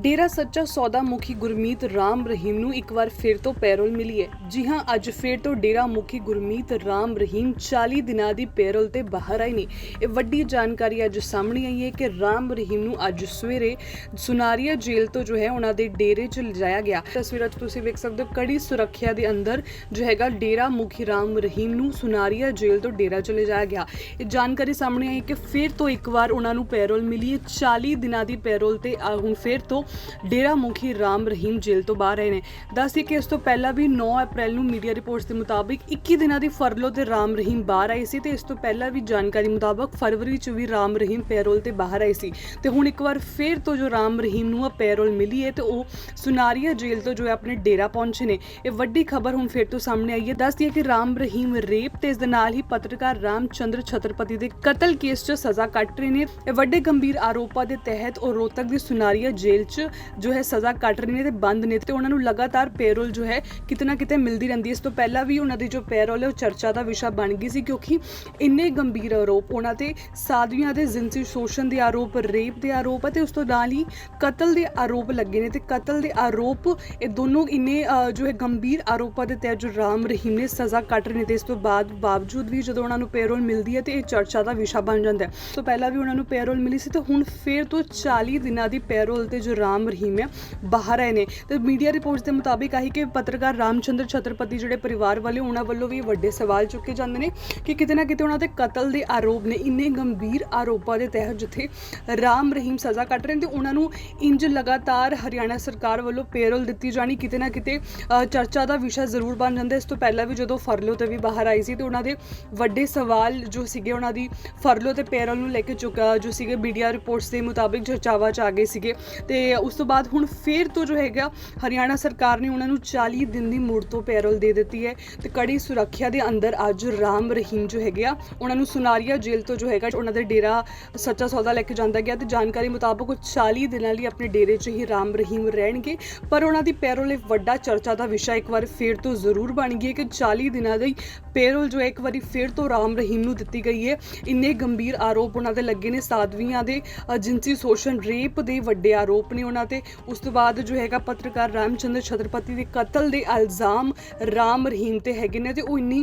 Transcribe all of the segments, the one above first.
ਡੇਰਾ ਸੱਚਾ ਸੌਦਾ ਮੁਖੀ ਗੁਰਮੀਤ ਰਾਮ ਰਹੀਮ ਨੂੰ ਇੱਕ ਵਾਰ ਫਿਰ ਤੋਂ ਪੈਰੋਲ ਮਿਲੀ ਹੈ। ਜੀ ਹਾਂ, ਅੱਜ ਫਿਰ ਤੋਂ ਡੇਰਾ ਮੁਖੀ ਗੁਰਮੀਤ ਰਾਮ ਰਹੀਮ 40 ਦਿਨਾਂ ਦੀ ਪੈਰੋਲ ਤੇ ਬਾਹਰ ਆਏ ਨੇ। ਇਹ ਵੱਡੀ ਜਾਣਕਾਰੀ ਅੱਜ ਸਾਹਮਣੇ ਆਈ ਹੈ ਕਿ ਰਾਮ ਰਹੀਮ ਨੂੰ ਅੱਜ ਸਵੇਰੇ ਸੁਨਾਰੀਆ ਜੇਲ੍ਹ ਤੋਂ ਜੋ ਹੈ ਉਹਨਾਂ ਦੇ ਡੇਰੇ 'ਚ ਲਿਜਾਇਆ ਗਿਆ। ਤਸਵੀਰਾਂ 'ਚ ਤੁਸੀਂ ਵੇਖ ਸਕਦੇ ਹੋ ਕੜੀ ਸੁਰੱਖਿਆ ਦੇ ਅੰਦਰ ਜੋ ਹੈਗਾ ਡੇਰਾ ਮੁਖੀ ਰਾਮ ਰਹੀਮ ਨੂੰ ਸੁਨਾਰੀਆ ਜੇਲ੍ਹ ਤੋਂ ਡੇਰਾ 'ਚ ਲਿਜਾਇਆ ਗਿਆ। ਇਹ ਜਾਣਕਾਰੀ ਸਾਹਮਣੇ ਆਈ ਕਿ ਫਿਰ ਤੋਂ ਇੱਕ ਵਾਰ ਉਹਨਾਂ ਨੂੰ ਪੈਰੋਲ ਮਿਲੀ ਹੈ। 40 ਦਿਨਾਂ ਦੀ ਪੈਰੋਲ ਤੇ ਹੁਣ ਫਿਰ ਤੋਂ ਡੇਰਾ ਮੁਖੀ ਰਾਮ ਰਹੀਮ ਜੇਲ੍ਹ ਤੋਂ ਬਾਹਰ ਆਏ ਨੇ। ਦੱਸਦੀ ਕਿ ਇਸ ਤੋਂ ਪਹਿਲਾਂ ਵੀ 9 ਅਪ੍ਰੈਲ ਨੂੰ ਮੀਡੀਆ ਰਿਪੋਰਟਸ ਦੇ ਮੁਤਾਬਿਕ 21 ਦਿਨਾਂ ਦੀ ਫਰਲੋ ਤੇ ਰਾਮ ਰਹੀਮ ਬਾਹਰ ਆਏ ਸੀ ਤੇ ਇਸ ਤੋਂ ਪਹਿਲਾਂ ਵੀ ਜਾਣਕਾਰੀ ਮੁਤਾਬਕ ਫਰਵਰੀ 'ਚ ਵੀ ਰਾਮ ਰਹੀਮ ਪੈਰੋਲ ਤੇ ਬਾਹਰ ਆਏ ਸੀ। ਤੇ ਹੁਣ ਇੱਕ ਵਾਰ ਫਿਰ ਤੋਂ ਜੋ ਰਾਮ ਰਹੀਮ ਨੂੰ ਪੈਰੋਲ ਮਿਲੀ ਹੈ ਤੇ ਉਹ ਸੁਨਾਰੀਆ ਜੇਲ੍ਹ ਤੋਂ ਜੋ ਹੈ ਆਪਣੇ ਡੇਰਾ ਪਹੁੰਚੇ ਨੇ। ਇਹ ਵੱਡੀ ਖਬਰ ਹੁਣ ਫੇਰ ਤੋਂ ਸਾਹਮਣੇ ਆਈ ਹੈ। ਦੱਸਦੀ ਹੈ ਕਿ ਰਾਮ ਰਹੀਮ ਰੇਪ ਤੇ ਇਸ ਦੇ ਨਾਲ ਹੀ ਪੱਤਰਕਾਰ ਰਾਮ ਚੰਦਰ ਛਤਰਪਤੀ ਦੇ ਕਤਲ ਕੇਸ 'ਚ ਸਜ਼ਾ ਕੱਟ ਰਹੇ ਨੇ। ਇਹ ਵੱਡੇ ਗੰਭੀਰ ਆਰੋਪਾਂ ਦੇ ਤਹਿਤ ਉਹ ਰੋਹਤਕ ਦੀ ਸੁਨਾਰੀਆ ਜੇਲ੍ਹ 'ਚ ਜੋ ਹੈ ਸਜ਼ਾ ਕੱਟ ਰਹੇ ਨੇ ਤੇ ਬੰਦ ਨੇ ਤੇ ਉਹਨਾਂ ਨੂੰ ਲਗਾਤਾਰ ਪੈਰੋਲ ਜੋ ਹੈ ਕਿਤੇ ਨਾ ਕਿਤੇ ਮਿਲਦੀ ਰਹਿੰਦੀ ਹੈ। ਇਸ ਤੋਂ ਪਹਿਲਾਂ ਵੀ ਉਹਨਾਂ ਦੀ ਜੋ ਪੈਰੋਲ ਹੈ, ਉਹ ਚਰਚਾ ਦਾ ਵਿਸ਼ਾ ਬਣ ਗਈ ਸੀ ਕਿਉਂਕਿ ਇੰਨੇ ਗੰਭੀਰ ਆਰੋਪ, ਉਹਨਾਂ ਤੇ ਸਾਧਵੀਆਂ ਦੇ ਜਿਨਸੀ ਸ਼ੋਸ਼ਣ ਦੇ ਆਰੋਪ ਰੇਪ ਦੇ ਆਰੋਪ ਅਤੇ ਉਸ ਤੋਂ ਨਾਲ ਹੀ ਕਤਲ ਦੇ ਆਰੋਪ ਲੱਗੇ ਨੇ ਤੇ ਕਤਲ ਦੇ ਆਰੋਪ, ਇਹ ਦੋਨੋਂ ਇੰਨੇ ਜੋ ਹੈ ਗੰਭੀਰ ਆਰੋਪਾਂ ਦੇ ਤਹਿਤ ਜੋ ਰਾਮ ਰਹੀਮ ਨੇ ਸਜ਼ਾ ਕੱਟ ਰਹੇ ਨੇ ਤੇ ਇਸ ਤੋਂ ਬਾਅਦ ਬਾਵਜੂਦ ਵੀ ਜਦੋਂ ਉਹਨਾਂ ਨੂੰ ਪੈਰੋਲ ਮਿਲਦੀ ਹੈ ਤੇ ਇਹ ਚਰਚਾ ਦਾ ਵਿਸ਼ਾ ਬਣ ਜਾਂਦਾ ਹੈ। ਤੋਂ ਪਹਿਲਾਂ ਵੀ ਉਹਨਾਂ ਨੂੰ ਪੈਰੋਲ ਮਿਲੀ ਸੀ ਤੇ ਹੁਣ ਫੇਰ ਤੋਂ 40 ਦਿਨਾਂ ਦੀ ਪੈਰੋਲ ਤੇ ਜੋ ਰਾਮ ਰਹੀਮ ਆ, ਬਾਹਰ ਆਏ ਨੇ। ਤੇ ਮੀਡੀਆ ਰਿਪੋਰਟਸ ਦੇ ਮੁਤਾਬਿਕ ਆਹੀ ਕਿ ਪੱਤਰਕਾਰ ਰਾਮਚੰਦਰ ਛਤਰਪਤੀ ਜਿਹੜੇ ਪਰਿਵਾਰ ਵਾਲੇ, ਉਹਨਾਂ ਵੱਲੋਂ ਵੀ ਵੱਡੇ ਸਵਾਲ ਚੁੱਕੇ ਜਾਂਦੇ ਨੇ ਕਿ ਕਿਤੇ ਨਾ ਕਿਤੇ ਉਹਨਾਂ ਤੇ ਕਤਲ ਦੇ ਆਰੋਪ ਨੇ, ਇੰਨੇ ਗੰਭੀਰ ਆਰੋਪਾਂ ਦੇ ਤਹਿਤ ਜਿੱਥੇ ਰਾਮ ਰਹੀਮ ਸਜ਼ਾ ਕੱਟ ਰਹੇ ਨੇ ਤੇ ਉਹਨਾਂ ਨੂੰ ਇੰਜ ਲਗਾਤਾਰ ਹਰਿਆਣਾ ਸਰਕਾਰ ਵੱਲੋਂ ਪੇਰੋਲ ਦਿੱਤੀ ਜਾਣੀ, ਕਿਤੇ ਨਾ ਕਿਤੇ ਚਰਚਾ ਦਾ ਵਿਸ਼ਾ ਜ਼ਰੂਰ ਬਣ ਜਾਂਦਾ। ਇਸ ਤੋਂ ਪਹਿਲਾਂ ਵੀ ਜਦੋਂ ਫਰਲੋ ਤੇ ਵੀ ਬਾਹਰ ਆਈ ਸੀ ਤੇ ਉਹਨਾਂ ਦੇ ਵੱਡੇ ਸਵਾਲ ਜੋ ਸੀਗੇ, ਉਹਨਾਂ ਦੀ ਫਰਲੋ ਤੇ ਪੇਰੋਲ ਨੂੰ ਲੈ ਕੇ ਚੁੱਕਾ ਜੋ ਸੀਗੇ ਮੀਡੀਆ ਰਿਪੋਰਟਸ ਦੇ ਮੁਤਾਬਿਕ ਚਰਚਾਵਾਂ ਚ ਆ ਗਏ ਸੀਗੇ। ਤੇ ਉਸ ਤੋਂ ਬਾਅਦ ਹੁਣ ਫੇਰ ਤੋਂ ਜੋ ਹੈਗਾ ਹਰਿਆਣਾ ਸਰਕਾਰ ਨੇ ਉਹਨਾਂ ਨੂੰ 40 ਦਿਨ ਦੀ ਮੁੜ ਤੋਂ ਪੈਰੋਲ ਦੇ ਦਿੱਤੀ ਹੈ ਤੇ ਕੜੀ ਸੁਰੱਖਿਆ ਦੇ ਅੰਦਰ ਅੱਜ ਰਾਮ ਰਹੀਮ ਜੋ ਹੈਗੇ ਆ ਉਹਨਾਂ ਨੂੰ ਸੁਨਾਰੀਆ ਜੇਲ੍ਹ ਤੋਂ ਜੋ ਹੈਗਾ ਉਹਨਾਂ ਦੇ ਡੇਰਾ ਸੱਚਾ ਸੌਦਾ ਲੈ ਕੇ ਜਾਂਦਾ ਗਿਆ ਤੇ ਜਾਣਕਾਰੀ ਮੁਤਾਬਕ ਉਹ 40 ਦਿਨਾਂ ਲਈ ਆਪਣੇ ਡੇਰੇ 'ਚ ਹੀ ਰਾਮ ਰਹੀਮ ਰਹਿਣਗੇ। ਪਰ ਉਹਨਾਂ ਦੀ ਪੈਰੋਲ ਇੱਕ ਵੱਡਾ ਚਰਚਾ ਦਾ ਵਿਸ਼ਾ ਇੱਕ ਵਾਰ ਫੇਰ ਤੋਂ ਜ਼ਰੂਰ ਬਣ ਗਈ ਹੈ ਕਿ 40 ਦਿਨਾਂ ਦੀ ਪੈਰੋਲ ਜੋ ਹੈ ਇੱਕ ਵਾਰੀ ਫੇਰ ਤੋਂ ਰਾਮ ਰਹੀਮ ਨੂੰ ਦਿੱਤੀ ਗਈ ਹੈ। ਇੰਨੇ ਗੰਭੀਰ ਆਰੋਪ ਉਹਨਾਂ ਦੇ ਲੱਗੇ ਨੇ। ਸਾਧਵੀਆਂ ਦੇ ਅ, ਜਿਨਸੀ ਸ਼ੋਸ਼ਣ ਰੇਪ ਦੇ ਵੱਡੇ ਆਰੋਪ ਨੇ। ਉਹਨਾਂ ਤੇ। ਉਸ ਤੋਂ ਬਾਅਦ ਜੋ ਹੈਗਾ ਪੱਤਰਕਾਰ ਰਾਮਚੰਦਰ ਛਤਰਪਤੀ ਦੇ ਕਤਲ ਦੇ ਇਲਜ਼ਾਮ ਰਾਮ ਰਹੀਮ ਤੇ ਹੈਗੇ ਨੇ ਤੇ ਉਹ ਇੰਨੀ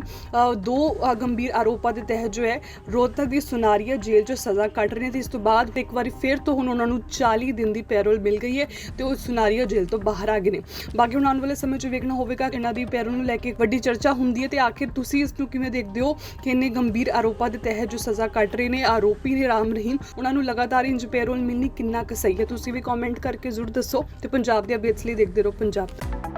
ਦੋ ਗੰਭੀਰ ਆਰੋਪਾਂ ਦੇ ਤਹਿਤ ਜੋ ਹੈ, ਰੋਹਤਕ ਦੀ ਸੁਨਾਰੀਆ ਜੇਲ੍ਹ 'ਚ ਸਜ਼ਾ ਕੱਟ ਰਹੇ ਨੇ ਤੇ ਇਸ ਤੋਂ ਬਾਅਦ ਇੱਕ ਵਾਰੀ ਫਿਰ ਤੋਂ ਹੁਣ ਉਹਨਾਂ ਨੂੰ 40 ਦਿਨ ਦੀ ਪੈਰੋਲ ਮਿਲ ਗਈ ਹੈ ਤੇ ਉਹ ਸੁਨਾਰੀਆ ਜੇਲ੍ਹ ਤੋਂ ਬਾਹਰ ਆ ਗਏ ਨੇ। ਬਾਕੀ ਹੁਣ ਆਉਣ ਵਾਲੇ ਸਮੇਂ 'ਚ ਵੇਖਣਾ ਹੋਵੇਗਾ ਇਹਨਾਂ ਦੀ ਪੈਰੋਲ ਨੂੰ ਲੈ ਕੇ ਵੱਡੀ ਚਰਚਾ ਹੁੰਦੀ ਹੈ ਤੇ ਆਖਿਰ ਤੁਸੀਂ ਇਸ ਨੂੰ ਕਿਵੇਂ ਦੇਖਦੇ ਹੋ ਕਿ ਇੰਨੇ ਗੰਭੀਰ ਆਰੋਪਾਂ ਦੇ ਤਹਿਤ ਜੋ ਸਜ਼ਾ ਕੱਟ ਰਹੇ ਨੇ ਆਰੋਪੀ ਨੇ ਰਾਮ ਰਹੀਮ, ਉਹਨਾਂ ਨੂੰ ਲਗਾਤਾਰ ਇੰਜ ਪੈਰੋਲ ਮਿਲਣੀ ਕਿੰਨਾ ਕੁ ਸਹੀ ਹੈ? ਤੁਸੀਂ ਵੀ ਕਮੈਂਟ ਕਰਕੇ ਜ਼ਰੂਰ ਦੱਸੋ ਤੇ ਪੰਜਾਬ ਦੇ ਅਪਡੇਟਸ ਲਈ ਦੇਖਦੇ ਰਹੋ ਪੰਜਾਬ